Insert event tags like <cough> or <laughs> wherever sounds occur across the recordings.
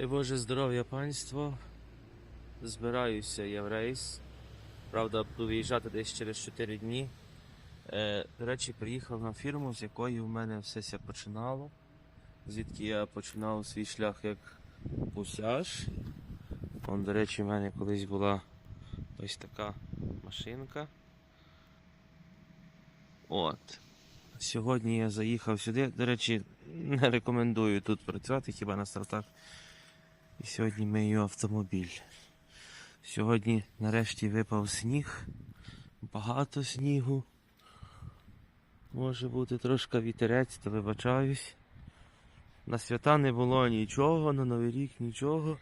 Дай Боже здоров'я панство. Збираюся я в рейс. Правда, буду виїжджати десь через 4 дні. Е, до речі, приїхав на фірму, з якої в мене все починало. Звідки я починав свій шлях як пусяж. Вон, до речі, в мене колись була ось така машинка. От. Сьогодні я заїхав сюди. До речі, не рекомендую тут працювати, хіба на стартах. І сьогодні мию автомобіль. Сьогодні нарешті випав сніг. Багато снігу. Може бути трошки вітерець, то вибачаюсь. На свята не було нічого, на Новий рік нічого.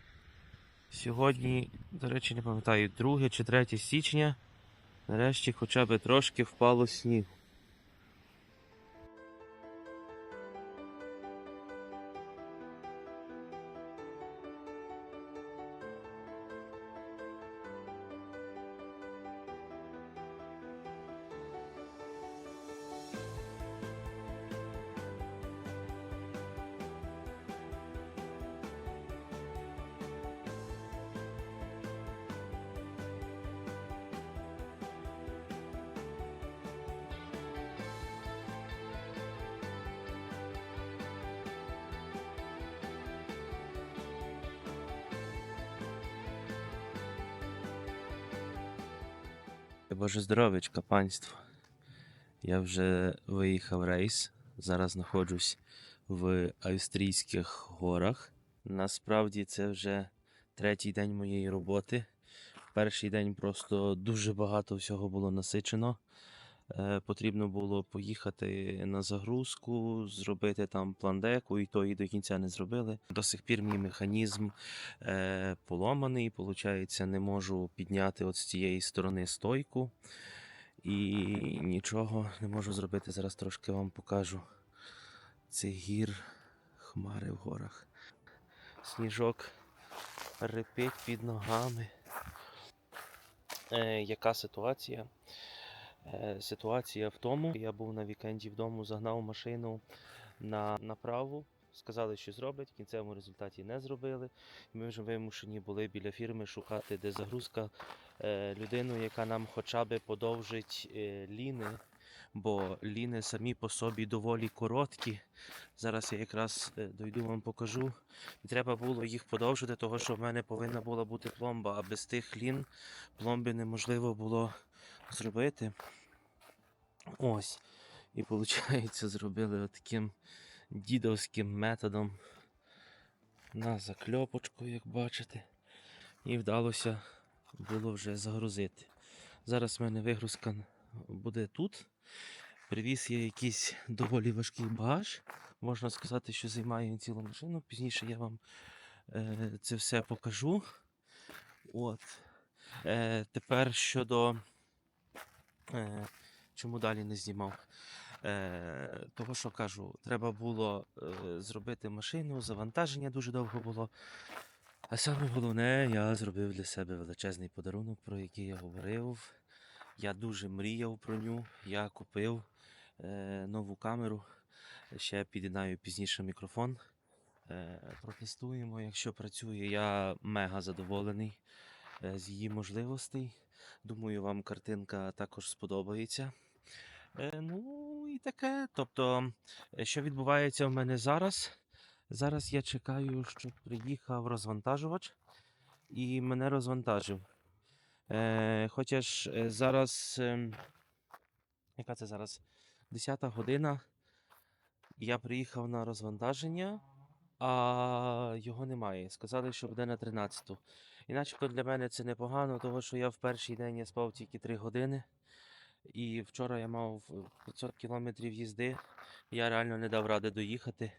Сьогодні, до речі, не пам'ятаю, 2 чи 3 січня. Нарешті хоча б трошки впало снігу. Боже здоровечка, панство. Я вже виїхав рейс. Зараз знаходжусь в Австрійських горах. Насправді це вже третій день моєї роботи. Перший день просто дуже багато всього було насичено. Е, потрібно було поїхати на загрузку, зробити там пландеку, і то і до кінця не зробили. До сих пір мій механізм е, поломаний, виходить, не можу підняти от з цієї сторони стойку. І нічого не можу зробити. Зараз трошки вам покажу цих гір, хмари в горах. Сніжок репить під ногами. Е, яка ситуація? Е, ситуація в тому, я був на вікенді вдома, загнав машину на направу. Сказали, що зроблять, в кінцевому результаті не зробили. Ми вже вимушені були біля фірми шукати, де загрузка е, людину, яка нам хоча б подовжить е, ліни, бо ліни самі по собі доволі короткі. Зараз я якраз дойду вам покажу. І треба було їх подовжити, того що в мене повинна була бути пломба, а без тих лін пломби неможливо було зробити. Ось. І виходить, <laughs> зробили таким дідовським методом на закльопочку, як бачите. І вдалося було вже загрузити. Зараз в мене вигрузка буде тут. Привіз я якийсь доволі важкий багаж. Можна сказати, що займає цілу машину. Пізніше я вам е, це все покажу. От. Е, тепер щодо. Е, чому далі не знімав? Е, того, що кажу, треба було е, зробити машину, завантаження дуже довго було. А саме головне, я зробив для себе величезний подарунок, про який я говорив. Я дуже мріяв про ню. Я купив е, нову камеру. Ще під'єднаю пізніше мікрофон. Е, протестуємо, якщо працює. Я мега задоволений е, з її можливостей. Думаю, вам картинка також сподобається. Е, ну і таке. Тобто, е, що відбувається в мене зараз? Зараз я чекаю, щоб приїхав розвантажувач і мене розвантажив. Е, хоча ж е, зараз. ем, яка це зараз? 10 година. Я приїхав на розвантаження, а його немає. Сказали, що буде на 13. І для мене це непогано, тому що я в перший день я спав тільки 3 години. І вчора я мав е, 500 кілометрів їзди. Я реально не дав ради доїхати.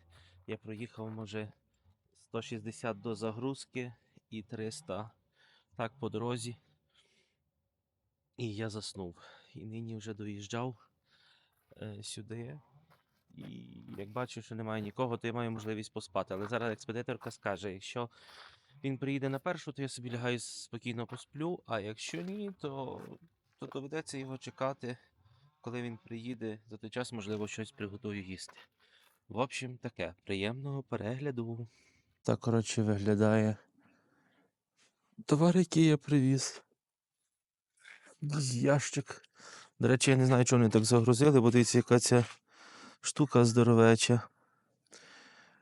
Я проїхав, може, 160 до загрузки і 300 так по дорозі. І я заснув. І нині вже доїжджав е, сюди. І як бачу, що немає нікого, то я маю можливість поспати. Але зараз експедиторка скаже, якщо він приїде на першу, то я собі лягаю спокійно посплю, а якщо ні, то, то доведеться його чекати, коли він приїде. За той час, можливо, щось приготую їсти. В общем, таке. Приємного перегляду. Так, коротше, виглядає товар, який я привіз. Ящик. До речі, я не знаю, чого вони так загрузили, бо дивіться, яка ця штука здоровеча.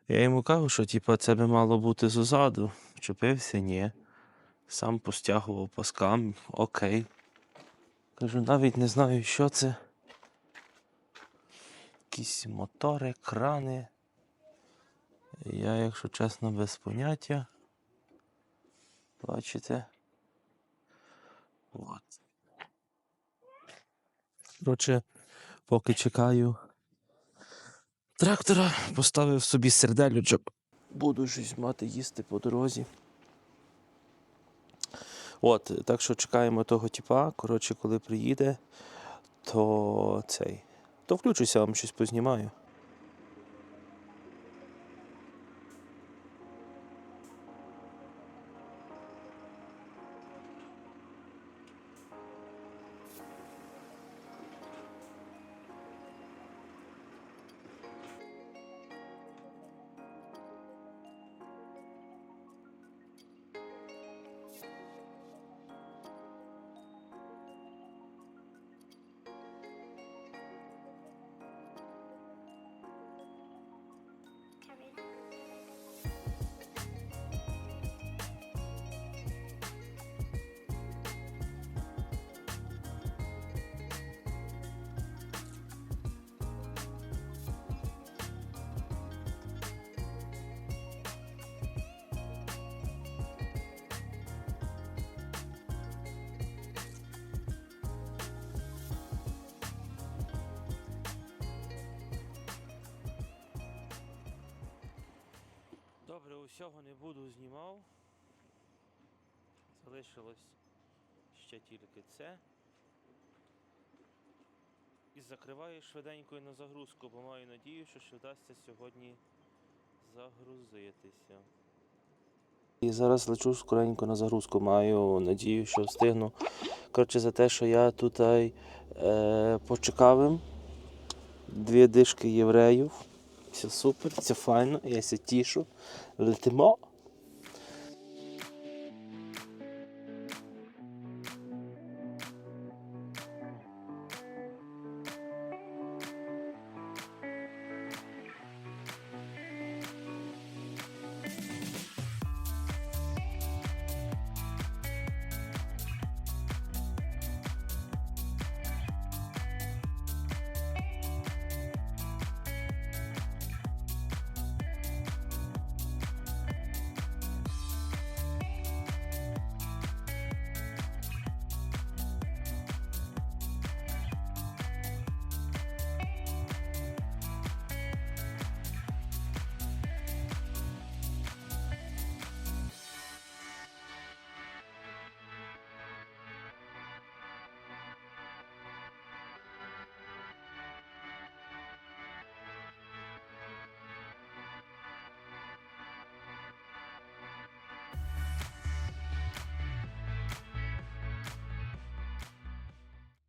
Я йому кажу, що типа, це би мало бути ззаду. Вчепився, ні. Сам постягував паскам, окей. Кажу, навіть не знаю, що це. Якісь мотори, крани. Я, якщо чесно, без поняття. Бачите? От. Коротше, поки чекаю трактора, поставив собі серделючок. Буду щось мати їсти по дорозі. От, так що чекаємо того тіпа. Коротше, коли приїде, то цей. То включуся, вам щось познімаю. Усього не буду знімав. Залишилось ще тільки це. І закриваю швиденько на загрузку, бо маю надію, що ще вдасться сьогодні загрузитися. І зараз лечу скоренько на загрузку, маю надію, що встигну. Коротше, за те, що я тут е, почекав. Дві дишки євреїв. Все супер, це файно, я ся тішу. Летимо.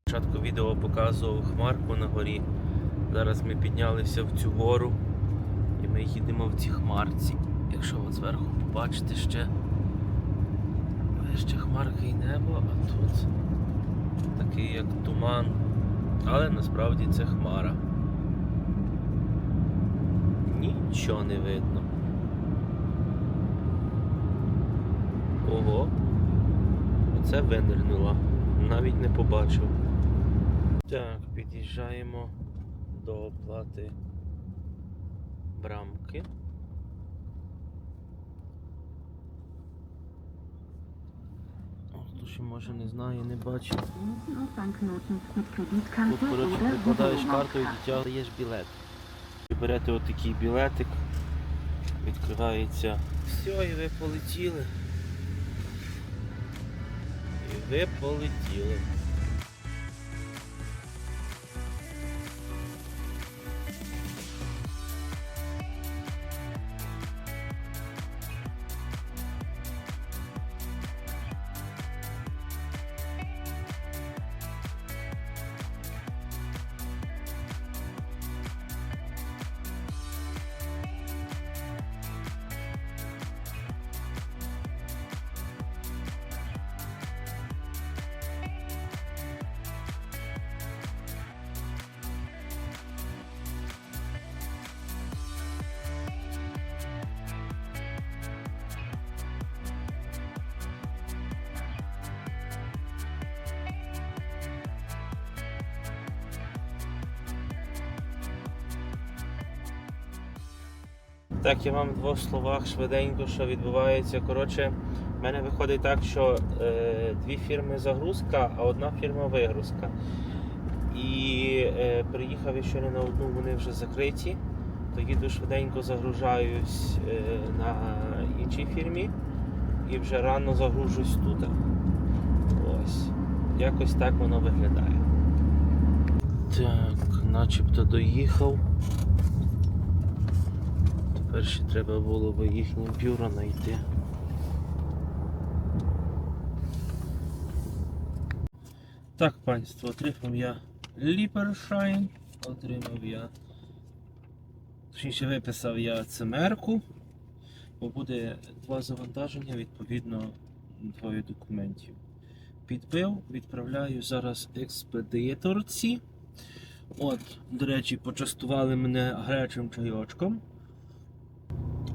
Спочатку відео показував хмарку на горі. Зараз ми піднялися в цю гору і ми їдемо в цій хмарці. Якщо от зверху побачите ще, ще хмарки і небо, а тут такий як туман. Але насправді це хмара. Нічого не видно. Ого, оце винирнула. Навіть не побачив. Так, під'їжджаємо до оплати брамки. Хто ще може не знає, не бачить. Тут, коротше, прикладаєш карту і даєш білет. Ви берете отакий білетик, відкривається. Все, і ви полетіли. І ви полетіли. Так, я вам в двох словах швиденько, що відбувається. Коротше, в мене виходить так, що е, дві фірми загрузка, а одна фірма вигрузка. І е, приїхав я ще не на одну, вони вже закриті. То їду швиденько загружаюсь е, на іншій фірмі і вже рано загружусь тут. Ось. Якось так воно виглядає. Так, начебто доїхав. Ще треба було би їхнє бюро знайти. Так, панство, отримав я Ліпершайн, отримав я. Точніше виписав я цимерку, бо буде два завантаження, відповідно, двоє документів. Підбив, відправляю зараз експедиторці. От, до речі, почастували мене гарячим чайочком.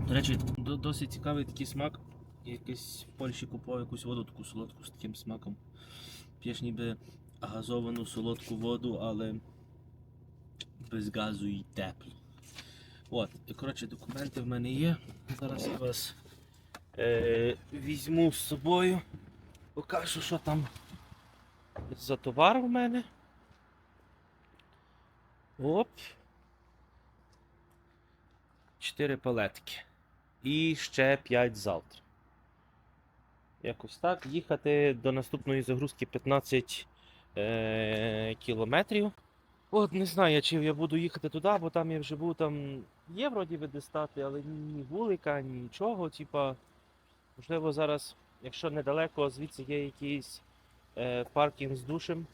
До речі, досить цікавий такий смак. Якийсь в Польщі купував якусь воду таку солодку з таким смаком. П'єш ніби газовану солодку воду, але без газу і тепло. От, і, коротше, документи в мене є. Зараз я вас е, візьму з собою. Покажу, що там за товар в мене. Оп. Чотири палетки. І ще 5 завтра. Якось так. Їхати до наступної загрузки 15 е- кілометрів. От не знаю, чи я буду їхати туди, бо там я вже був, там є вроді де але ні вулика, ні нічого. Типа, можливо, зараз, якщо недалеко, звідси є якийсь е, паркінг з душем,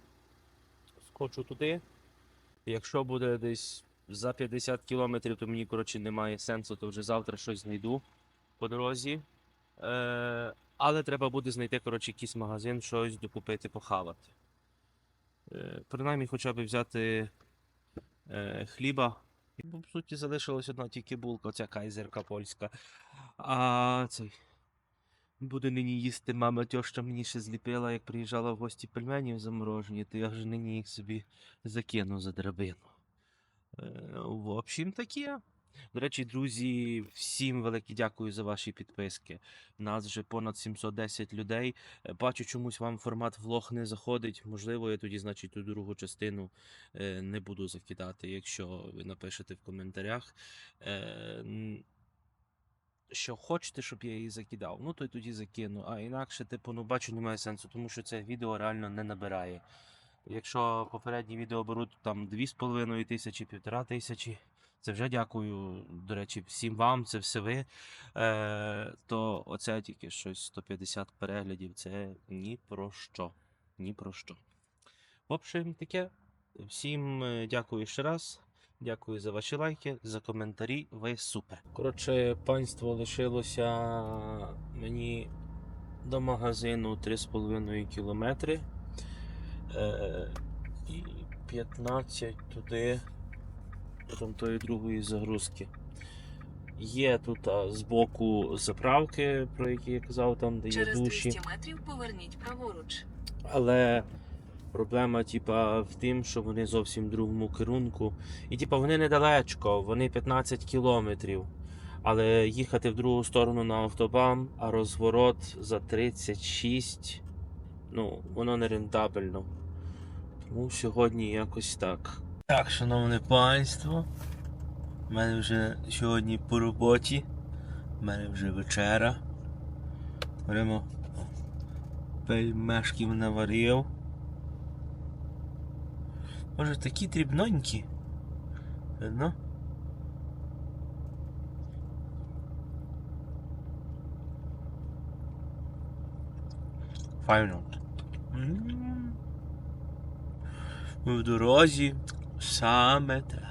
скочу туди. Якщо буде десь за 50 кілометрів, то мені коротше немає сенсу, то вже завтра щось знайду по дорозі. Е, але треба буде знайти коротше, якийсь магазин, щось докупити, похавати. Е, принаймні хоча б взяти е, хліба. Бо, по суті, залишилась одна тільки булка, оця кайзерка польська. А цей. Буде нині їсти мама тьоща мені ще зліпила, як приїжджала в гості пельменів заморожені, то я вже нині їх собі закину за драбину. В общем, таке. До речі, друзі, всім велике дякую за ваші підписки. Нас вже понад 710 людей. Е, Бачу, чомусь вам формат влог не заходить. Можливо, я тоді, значить, ту другу частину е, не буду закидати, якщо ви напишете в коментарях. Е, що хочете, щоб я її закидав, ну то й тоді закину. А інакше, типу, ну бачу, немає сенсу, тому що це відео реально не набирає. Якщо попередні відео беруть там 2,5 тисячі, півтора тисячі, це вже дякую, до речі, всім вам, це все ви. Е, то оце тільки щось 150 переглядів, це ні про що. Ні про що. В общем, таке. Всім е, дякую ще раз. Дякую за ваші лайки, за коментарі. Ви супер. Коротше, панство лишилося мені до магазину 3,5 кілометри. Е, і 15 туди, потім тої другої загрузки. Є тут а, збоку заправки, про які я казав, там, де є Через душі. 200 метрів поверніть праворуч. Але проблема, типа, в тім, що вони зовсім в другому керунку. І типа вони недалечко, вони 15 кілометрів. Але їхати в другу сторону на автобан, а розворот за 36, ну, воно не рентабельно. Тому сьогодні якось так. Так, шановне панство. У мене вже сьогодні по роботі. У мене вже вечера. Беремо пельмешків наварив. Може такі дрібненькі. Видно? Файно. М. Ми в дорозі саме те.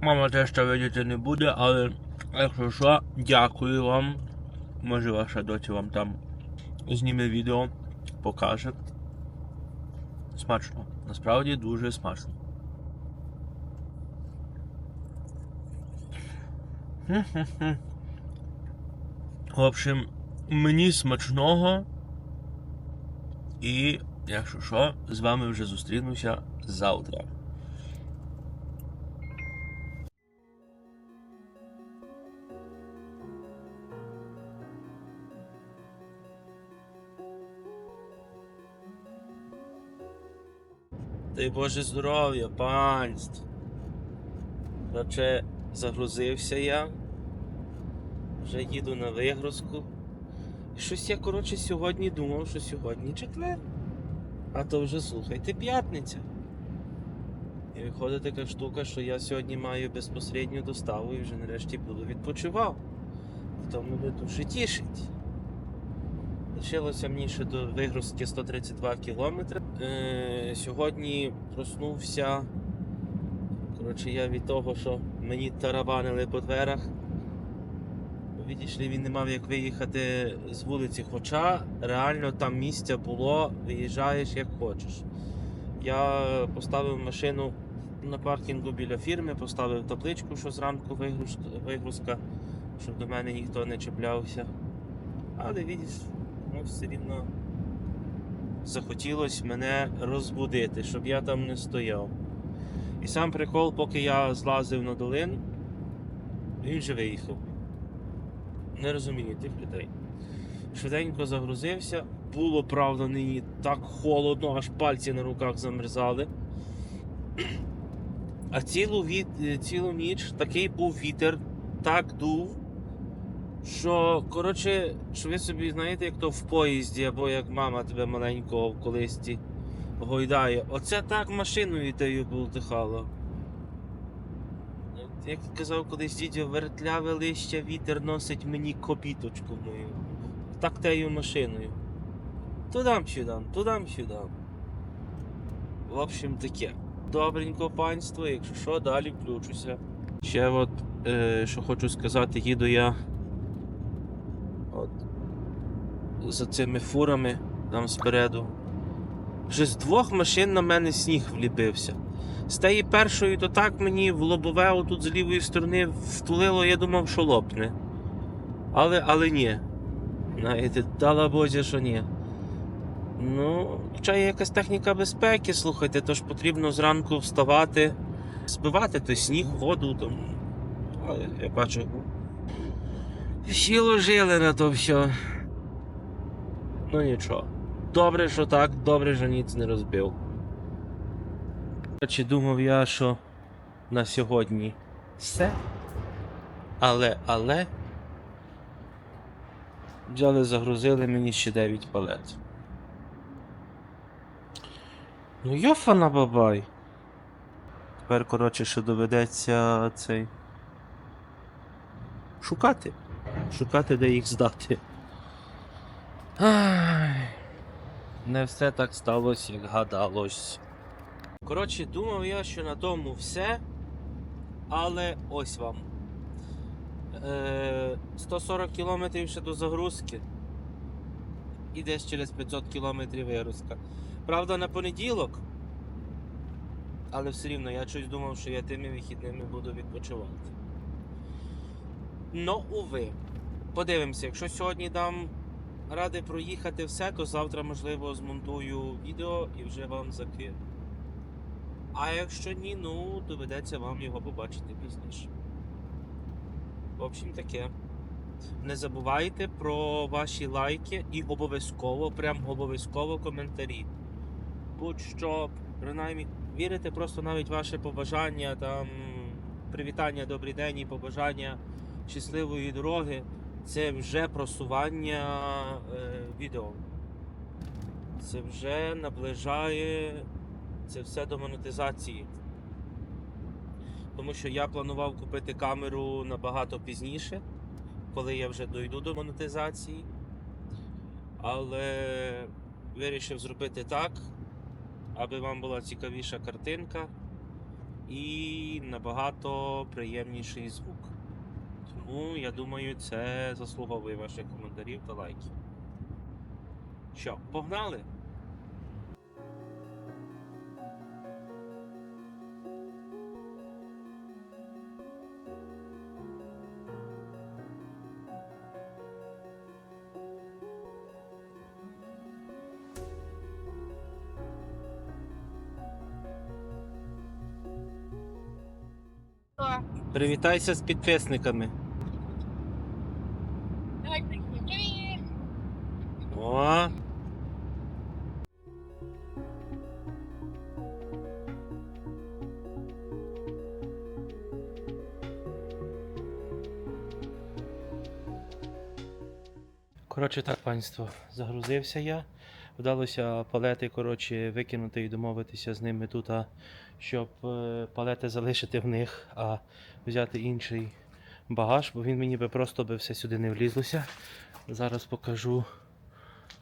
Мама теж що видіти не буде, але якщо що, дякую вам. Може ваша доця вам там зніме відео, покаже. Смачно. Насправді дуже смачно. В общем, мені смачного. І, якщо що, з вами вже зустрінуся завтра. Та й Боже здоров'я, панство. Наче загрузився я, вже їду на вигрузку. Щось я, коротше, сьогодні думав, що сьогодні четвер. А то вже слухайте, п'ятниця. І виходить така штука, що я сьогодні маю безпосередню доставу і вже нарешті буду відпочивав. То мене дуже тішить. Лишилося мені ще до вигрузки 132 кілометри. Е, сьогодні проснувся. Коротше, я від того, що мені тарабанили по дверах. Видиш ли, він не мав як виїхати з вулиці, хоча реально там місця було, виїжджаєш як хочеш. Я поставив машину на паркінгу біля фірми, поставив табличку, що зранку вигрузка, щоб до мене ніхто не чіплявся. Але видиш, ну все рівно захотілося мене розбудити, щоб я там не стояв. І сам прикол, поки я злазив на долину, він вже виїхав. Не розумію тих людей. Швиденько загрузився. Було, правда, нині так холодно, аж пальці на руках замерзали. А цілу, від... цілу ніч такий був вітер, так дув, що, коротше, що ви собі знаєте, як то в поїзді, або як мама тебе маленького в колисті гойдає. Оце так машиною тею бултихало. Як казав колись дідьо, вертляве листя вітер носить мені копіточку мою. Так тею машиною. Тудам-сюдам, тудам-сюдам. В общем, таке. Добренько панство, якщо що, далі включуся. Ще от, е, що хочу сказати, їду я от, за цими фурами там спереду. Вже з двох машин на мене сніг вліпився. З тієї першої, то так мені в лобове отут з лівої сторони втулило, я думав, що лопне. Але, але ні. Знаєте, дала Бозя, що ні. Ну, хоча є якась техніка безпеки, слухайте, тож потрібно зранку вставати, збивати той сніг, воду там. Але я бачу. Всі ложили на то все. Ну нічого. Добре, що так, добре, що ніц не розбив. Коротше, думав я, що на сьогодні все. Але, але. Взяли, загрузили мені ще 9 палет. Ну йофана бабай. Тепер, коротше, що доведеться цей. Шукати. Шукати, де їх здати. Ай. Не все так сталося, як гадалось. Коротше, думав я, що на тому все. Але ось вам. Е, 140 кілометрів ще до загрузки. І десь через 500 кілометрів вигрузка. Правда, на понеділок. Але все рівно я щось думав, що я тими вихідними буду відпочивати. Ну, уви. Подивимося, якщо сьогодні дам ради проїхати все, то завтра, можливо, змонтую відео і вже вам закину. А якщо ні, ну доведеться вам його побачити пізніше. В общем, таке. Не забувайте про ваші лайки і обов'язково, прям обов'язково коментарі. Будь-що, принаймні, вірите просто навіть ваше побажання, там, привітання, добрий день і побажання щасливої дороги. Це вже просування е, відео. Це вже наближає це все до монетизації. Тому що я планував купити камеру набагато пізніше, коли я вже дойду до монетизації. Але вирішив зробити так, аби вам була цікавіша картинка і набагато приємніший звук. Тому я думаю, це заслуговує ваших коментарів та лайків. Що, погнали? Привітайся з підписниками. О! Коротше так, панство, загрузився я. Вдалося палети, коротше, викинути і домовитися з ними тут, щоб е, палети залишити в них, а взяти інший багаж, бо він мені би просто би все сюди не влізлося. Зараз покажу,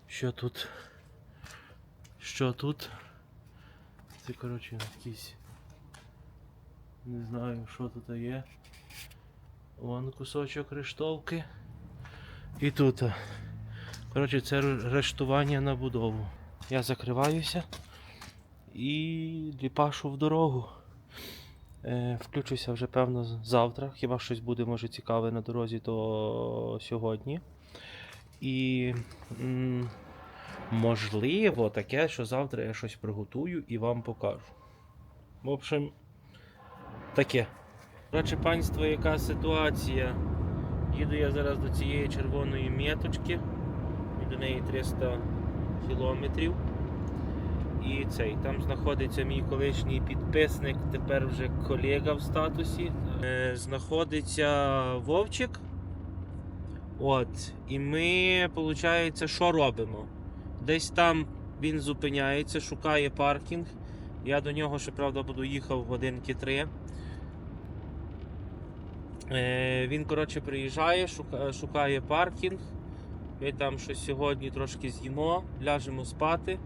що тут. Що тут. Це, коротше, якісь. Не знаю, що тут є. Вон кусочок рештовки. І тут. Коротше, це рештування на будову. Я закриваюся і ліпашу в дорогу. Е, включуся вже певно завтра. Хіба щось буде може цікаве на дорозі, то сьогодні. І м, можливо таке, що завтра я щось приготую і вам покажу. В общем, таке. Коротше, панство, яка ситуація? Їду я зараз до цієї червоної меточки. До неї 300 кілометрів. І цей, там знаходиться мій колишній підписник, тепер вже колега в статусі. Е, знаходиться Вовчик. От. І ми, виходить, що робимо? Десь там він зупиняється, шукає паркінг. Я до нього, ще правда, буду їхав годинки три. Е, він, коротше, приїжджає, шукає паркінг. Ми там щось сьогодні трошки з'їмо, ляжемо спати.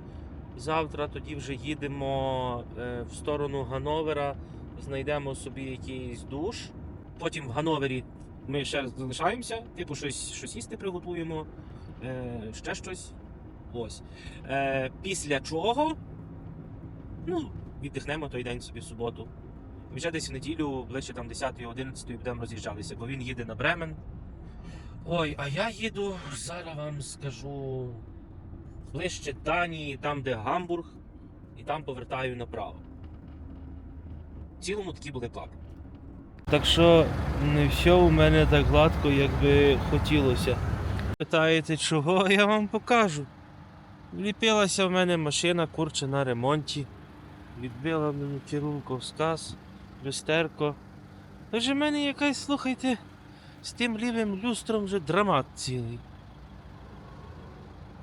Завтра тоді вже їдемо е, в сторону Гановера, знайдемо собі якийсь душ. Потім в Гановері ми ще залишаємося, типу щось, щось їсти приготуємо, е, ще щось. Ось. Е, після чого ну, віддихнемо той день собі в суботу. Вже десь в неділю, ближче там 10-11 будемо роз'їжджатися, бо він їде на Бремен. Ой, а я їду, зараз вам скажу, ближче Данії, там, де Гамбург, і там повертаю направо. В цілому такі були плани. Так що не все у мене так гладко, як би хотілося. Питаєте, чого <laughs> я вам покажу. Вліпилася в мене машина курче на ремонті. Відбила мені керунку сказ, люстерко. Вже в мене якась, слухайте, з тим лівим люстром вже драмат цілий.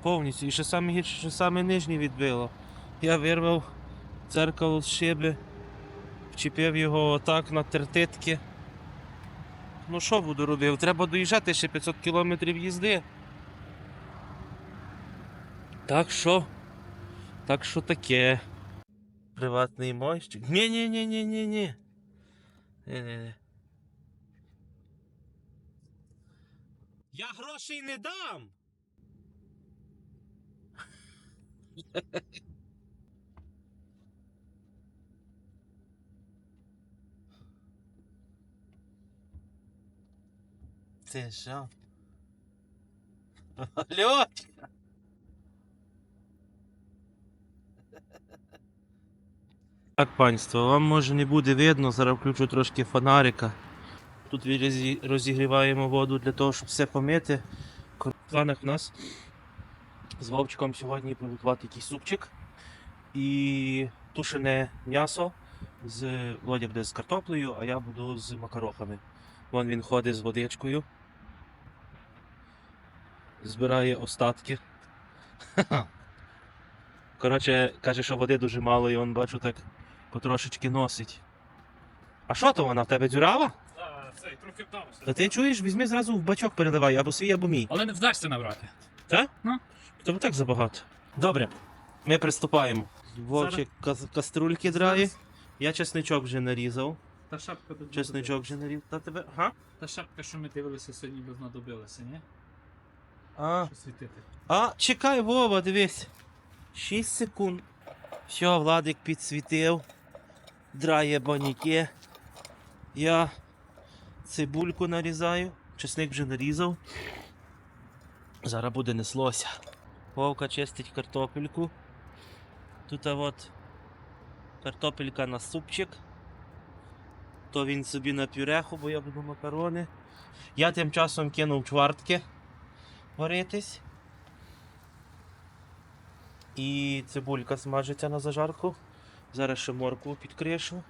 Повністю. І ще саме гірше, що саме нижнє відбило. Я вирвав дзеркало з шиби, вчепив його отак на тертитки. Ну що буду робити? Треба доїжджати ще 500 кілометрів їзди. Так що? Так що таке? Приватний мойщик? Ні-ні-ні-ні-ні-ні. Ні-ні-ні. Я грошей не дам. Ти що? Алло? Так, панство, вам може не буде видно, зараз включу трошки фонарика. Тут розігріваємо воду для того, щоб все помити. В планах у нас з Вовчиком сьогодні приготувати якийсь супчик і тушене м'ясо з Володя буде з картоплею, а я буду з макарохами. Вон він ходить з водичкою. Збирає остатки. <laughs> Коротше, каже, що води дуже мало, і он бачу так потрошечки носить. А що то вона в тебе дзюрава? Трохи вдався. Та ти чуєш, візьми зразу в бачок переливай, або свій, або мій. Але не вдасться набрати. Тобто так забагато. Добре, ми приступаємо. Вовчик кас- каструльки драє. Я чесничок вже нарізав. Та шапка тут Чесничок вже нарізав. Та тебе. Ага. Та шапка, що ми дивилися сьогодні, би знадобилася, ні? А, Що світити. а, чекай, Вова, дивись. 6 секунд. Все, Владик підсвітив. Драє баніки. Я цибульку нарізаю. Чесник вже нарізав. Зараз буде неслося. Вовка чистить картопельку. Тут от картопелька на супчик. То він собі на пюреху, бо я буду макарони. Я тим часом кинув чвартки варитись. І цибулька смажиться на зажарку. Зараз ще моркву підкришу.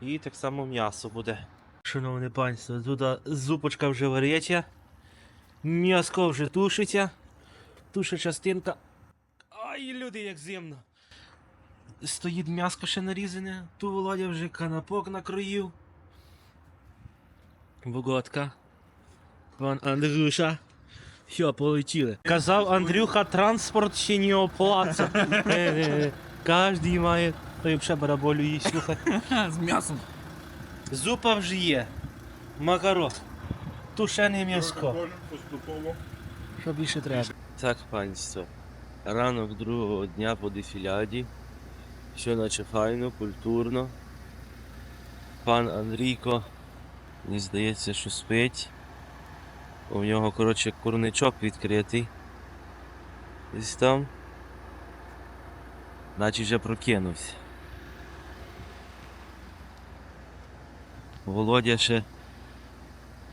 І так само м'ясо буде. Шановне панство, тут зупочка вже вариться. М'яско вже тушиться. Туша частинка. Ай, люди, як зимно. Стоїть м'яско ще нарізане. Ту Володя вже канапок накроїв. Богодка. Пан Андрюша. Все, полетіли. Казав Андрюха, транспорт ще не оплата. <laughs> Е-е-е. Кожний має. Той взагалі бараболю їсть, слухай. З м'ясом. Зупа вже є. Макаро. Тушене м'яско. Що більше треба? Так, панство. Ранок другого дня по дефіляді. Все наче файно, культурно. Пан Андрійко, мені здається, що спить. У нього, коротше, курничок відкритий. Десь там. Наче вже прокинувся. Володя ще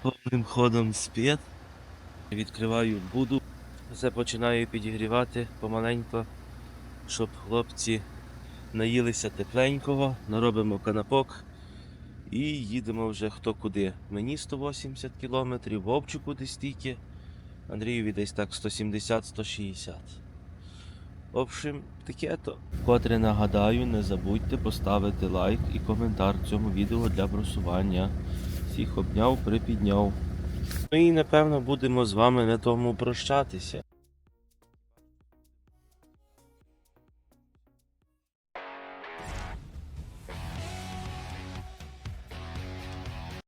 повним ходом спить. Відкриваю буду. Все починаю підігрівати помаленько, щоб хлопці наїлися тепленького, наробимо канапок і їдемо вже хто куди. Мені 180 кілометрів, Вовчику десь стільки, Андрієві десь так 170-160. В общем, таке то. Котре нагадаю, не забудьте поставити лайк і коментар цьому відео для просування. Всіх обняв, припідняв. Ну і напевно будемо з вами на тому прощатися.